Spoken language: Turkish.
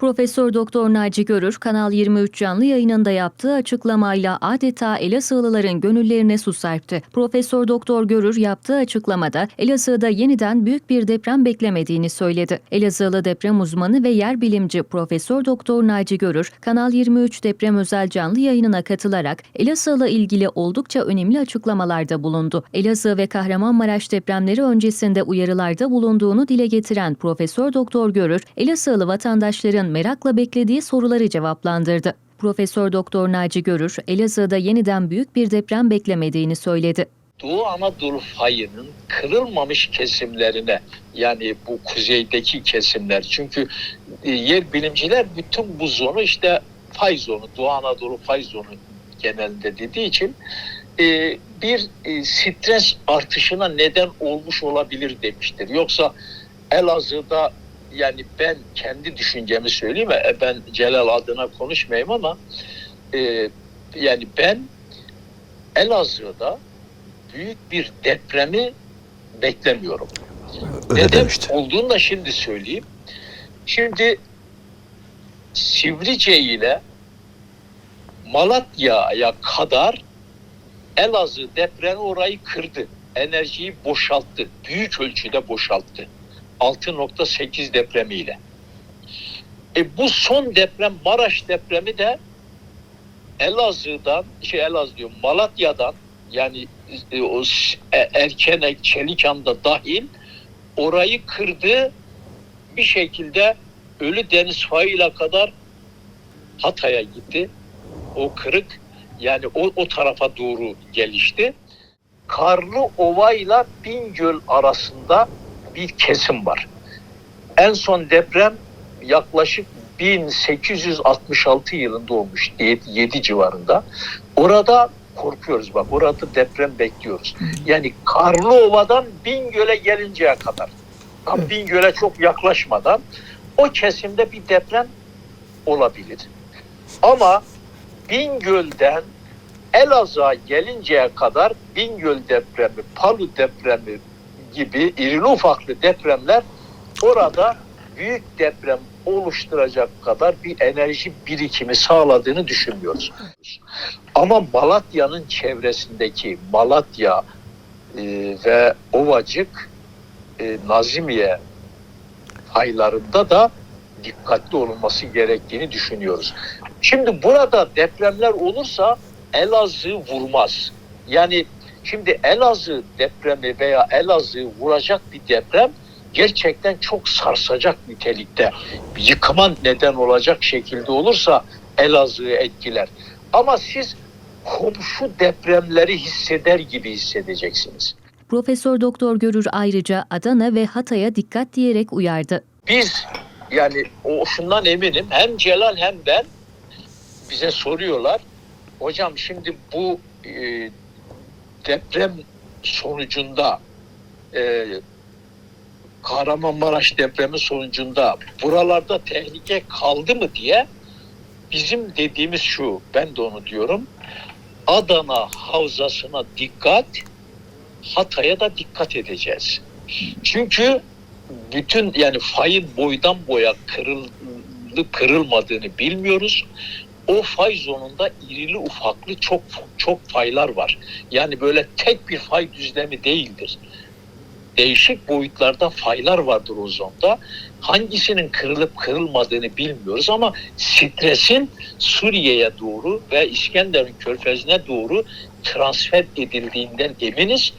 Profesör Doktor Naci Görür, Kanal 23 canlı yayınında yaptığı açıklamayla adeta Elazığlıların gönüllerine su serpti. Profesör Doktor Görür yaptığı açıklamada Elazığ'da yeniden büyük bir deprem beklemediğini söyledi. Elazığlı deprem uzmanı ve yer bilimci Profesör Doktor Naci Görür, Kanal 23 deprem özel canlı yayınına katılarak Elazığ'la ilgili oldukça önemli açıklamalarda bulundu. Elazığ ve Kahramanmaraş depremleri öncesinde uyarılarda bulunduğunu dile getiren Profesör Doktor Görür, Elazığlı vatandaşların merakla beklediği soruları cevaplandırdı. Profesör Doktor Naci Görür, Elazığ'da yeniden büyük bir deprem beklemediğini söyledi. Doğu Anadolu fayının kırılmamış kesimlerine yani bu kuzeydeki kesimler çünkü e, yer bilimciler bütün bu zonu işte fay zonu Doğu Anadolu fay zonu genelinde dediği için e, bir e, stres artışına neden olmuş olabilir demiştir. Yoksa Elazığ'da yani ben kendi düşüncemi söyleyeyim e, ben Celal adına konuşmayayım ama e, yani ben Elazığ'da büyük bir depremi beklemiyorum. Öyle Neden demişti. olduğunu da şimdi söyleyeyim. Şimdi Sivrice ile Malatya'ya kadar Elazığ depremi orayı kırdı. Enerjiyi boşalttı. Büyük ölçüde boşalttı. 6.8 depremiyle. E bu son deprem Maraş depremi de Elazığ'dan, şey Elazığ diyorum Malatya'dan yani e, o e, Erkenek, Çelikan'da dahil orayı kırdı bir şekilde Ölü Deniz fayıyla kadar Hatay'a gitti. O kırık yani o, o tarafa doğru gelişti. Karlı Ova'yla Bingöl arasında bir kesim var. En son deprem yaklaşık 1866 yılında olmuş 7 civarında. Orada korkuyoruz bak orada deprem bekliyoruz. Yani Karlıova'dan Bingöl'e gelinceye kadar tam. Bingöl'e çok yaklaşmadan o kesimde bir deprem olabilir. Ama Bingöl'den Elazığ'a gelinceye kadar Bingöl depremi, Palu depremi gibi irili ufaklı depremler orada büyük deprem oluşturacak kadar bir enerji birikimi sağladığını düşünmüyoruz. Ama Malatya'nın çevresindeki Malatya e, ve Ovacık, e, Nazimiye faylarında da dikkatli olunması gerektiğini düşünüyoruz. Şimdi burada depremler olursa Elazığ vurmaz. Yani şimdi Elazığ depremi veya Elazığ vuracak bir deprem gerçekten çok sarsacak nitelikte yıkıma neden olacak şekilde olursa Elazığ'ı etkiler. Ama siz komşu depremleri hisseder gibi hissedeceksiniz. Profesör Doktor Görür ayrıca Adana ve Hatay'a dikkat diyerek uyardı. Biz yani o şundan eminim hem Celal hem ben bize soruyorlar. Hocam şimdi bu e, deprem sonucunda e, Kahramanmaraş depremi sonucunda buralarda tehlike kaldı mı diye bizim dediğimiz şu ben de onu diyorum Adana havzasına dikkat Hatay'a da dikkat edeceğiz. Çünkü bütün yani fayın boydan boya kırılıp kırılmadığını bilmiyoruz. O fay zonunda irili ufaklı çok çok faylar var. Yani böyle tek bir fay düzlemi değildir. Değişik boyutlarda faylar vardır o zonda. Hangisinin kırılıp kırılmadığını bilmiyoruz ama stresin Suriye'ye doğru ve İskenderun körfezine doğru transfer edildiğinden eminiz.